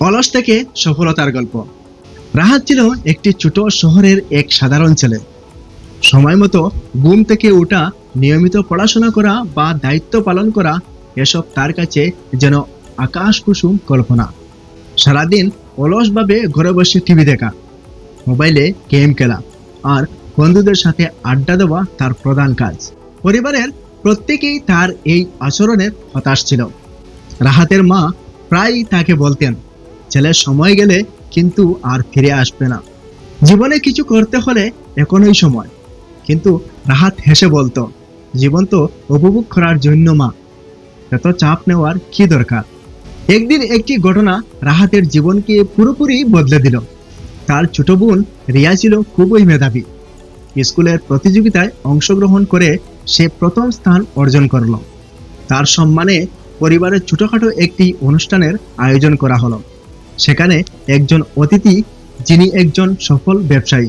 অলস থেকে সফলতার গল্প। রাহাত ছিল একটি ছোট শহরের এক সাধারণ ছেলে। সময় মতো ঘুম থেকে ওঠা নিয়মিত পড়াশোনা করা বা দায়িত্ব পালন করা এসব তার কাছে যেন আকাশ কুসুম কল্পনা। সারাদিন অলসভাবে ঘরে বসে টিভি দেখা, মোবাইলে গেম খেলা আর বন্ধুদের সাথে আড্ডা দেওয়া তার প্রধান কাজ। পরিবারের প্রত্যেকেই তার এই আচরণের হতাশ ছিল। রাহাতের মা প্রায়ই তাকে বলতেন ছেলের সময় গেলে কিন্তু আর ফিরে আসবে না। জীবনে কিছু করতে হলে এখনই সময়। কিন্তু রাহাত হেসে বলতো, জীবন তো উপভোগ করার জন্য মা। এত চাপ নেওয়ার কি দরকার? একদিন একটি ঘটনা রাহাতের জীবনকে পুরোপুরি বদলে দিল। তার ছোট বোন রিয়া ছিল খুবই মেধাবী। স্কুলের প্রতিযোগিতায় অংশগ্রহণ করে সে প্রথম স্থান অর্জন করল। তার সম্মানে পরিবারের ছোটখাটো একটি অনুষ্ঠানের আয়োজন করা হলো। সেখানে একজন অতিথি যিনি একজন সফল ব্যবসায়ী।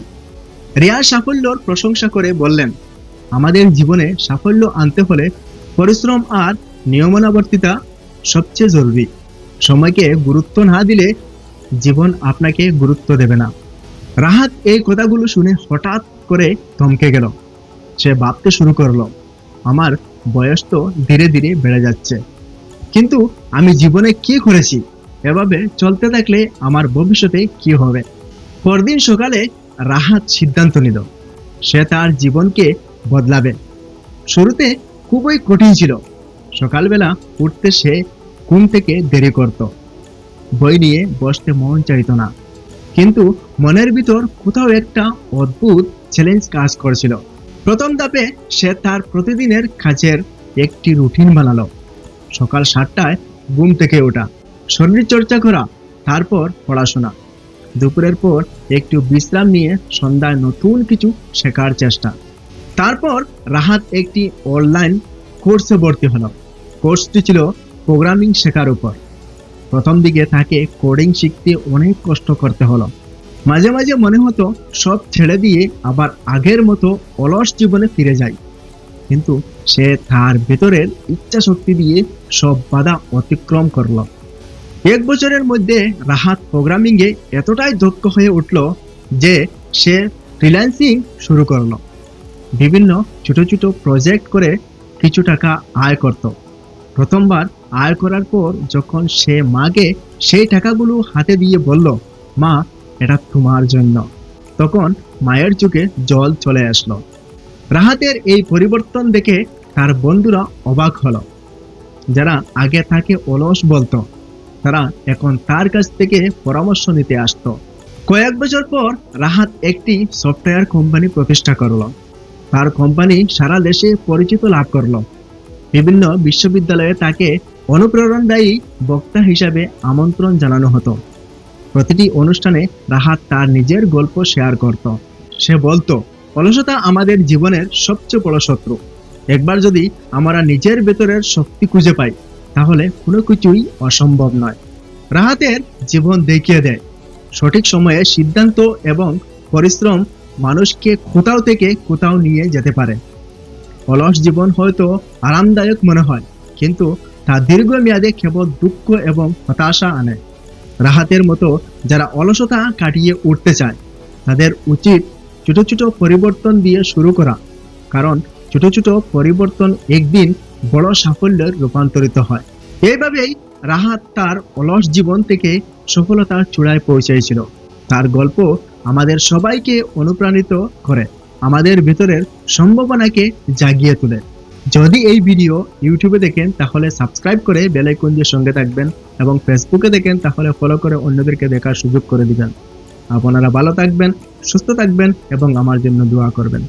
রিয়ার সাফল্যর প্রশংসা করে বললেন, আমাদের জীবনে সাফল্য আনতে হলে পরিশ্রম আর নিয়মনাবর্তিতা সবচেয়ে জরুরি। সময়কে গুরুত্ব না দিলে জীবন আপনাকে গুরুত্ব দেবে না। রাহাত এই কথাগুলো শুনে হঠাৎ করে থমকে গেল। সে ভাবতে শুরু করল, আমার বয়স তো ধীরে ধীরে বেড়ে যাচ্ছে। কিন্তু আমি জীবনে কি করেছি? এভাবে চলতে থাকলে আমার ভবিষ্যতে কি হবে? পরদিন সকালে রাহাত সিদ্ধান্ত নিল। সে তার জীবনকে বদলাবে। শুরুতে খুবই কঠিন ছিল। সকালবেলা উঠতে সে ঘুম থেকে দেরি করত। বই নিয়ে বসতে মন চাইতো না। কিন্তু মনের ভিতর কোথাও একটা অদ্ভুত চ্যালেঞ্জ কাজ করছিল। প্রথম ধাপে সে তার প্রতিদিনের কাজের একটি রুটিন বানালো। সকাল সাতটায় ঘুম থেকে ওঠা। শরীর চর্চা করা, তারপর পড়াশোনা। দুপুরের পর একটু বিশ্রাম নিয়ে সন্ধ্যায় নতুন কিছু শেখার চেষ্টা। তারপর রাহাত একটি অনলাইন কোর্সে ভর্তি হলো। কোর্সটি ছিল প্রোগ্রামিং শেখার উপর। প্রথম দিকে তাকে কোডিং শিখতে অনেক কষ্ট করতে হলো। মাঝে মাঝে মনে হতো সব ছেড়ে দিয়ে আবার আগের মতো অলস জীবনে ফিরে যায় কিন্তু সে তার ভেতরের ইচ্ছা শক্তি দিয়ে সব বাধা অতিক্রম করল। এক বছরের মধ্যে রাহাত প্রোগ্রামিং এ এতটাই দক্ষ হয়ে উঠল যে সে ফ্রিল্যান্সিং শুরু করল। বিভিন্ন ছোট ছোট প্রজেক্ট করে কিছু টাকা আয় করত। প্রথমবার আয় করার পর যখন সে মাকে সেই টাকাগুলো হাতে দিয়ে বলল, মা, এটা তোমার জন্য। তখন মায়ের চোখে জল চলে আসলো। রাহাতের এই পরিবর্তন দেখে তার বন্ধুরা অবাক হলো। যারা আগে তাকে অলস বলতো তারা এখন তার কাছ থেকে পরামর্শ নিতে আসতো। কয়েক বছর পর রাহাত একটি সফটওয়্যার কোম্পানি প্রতিষ্ঠা করল। তার কোম্পানি সারা দেশে পরিচিত লাভ করল। বিভিন্ন বিশ্ববিদ্যালয়ে তাকে অনুপ্রেরণাদায়ী বক্তা হিসাবে আমন্ত্রণ জানানো হতো। প্রতিটি অনুষ্ঠানে রাহাত তার নিজের গল্প শেয়ার করত। সে বলতো, অলসতা আমাদের জীবনের সবচেয়ে বড় শত্রু। একবার যদি আমরা নিজের ভেতরের শক্তি খুঁজে পাই তাহলে কোনো কিছুই অসম্ভব নয়। রাহাতের জীবন দেখিয়ে দেয়। সঠিক সময়ে সিদ্ধান্ত এবং পরিশ্রম মানুষকে কোথাও থেকে কোথাও নিয়ে যেতে পারে। অলস জীবন হয়তো আরামদায়ক মনে হয়, কিন্তু তা দীর্ঘমেয়াদে কেবল দুঃখ এবং হতাশা আনে। রাহাতের মতো যারা অলসতা কাটিয়ে উঠতে চায়, তাদের উচিত ছোট ছোট পরিবর্তন দিয়ে শুরু করা। কারণ ছোট ছোট পরিবর্তন একদিন বড় সাফল্যে রূপান্তরিত হয়। এইভাবেই রাহাত তার অলস জীবন থেকে সফলতার চূড়ায় পৌঁছেছিল। তার গল্প আমাদের সবাইকে অনুপ্রাণিত করে, আমাদের ভিতরের সম্ভাবনাকে জাগিয়ে তোলে। যদি এই ভিডিও ইউটিউবে দেখেন, তাহলে সাবস্ক্রাইব করে বেলাইকন দিয়ে সঙ্গে থাকবেন এবং ফেসবুকে দেখেন, তাহলে ফলো করে অন্যদেরকে দেখার সুযোগ করে দিবেন। আপনারা ভালো থাকবেন, সুস্থ থাকবেন এবং আমার জন্য দোয়া করবেন।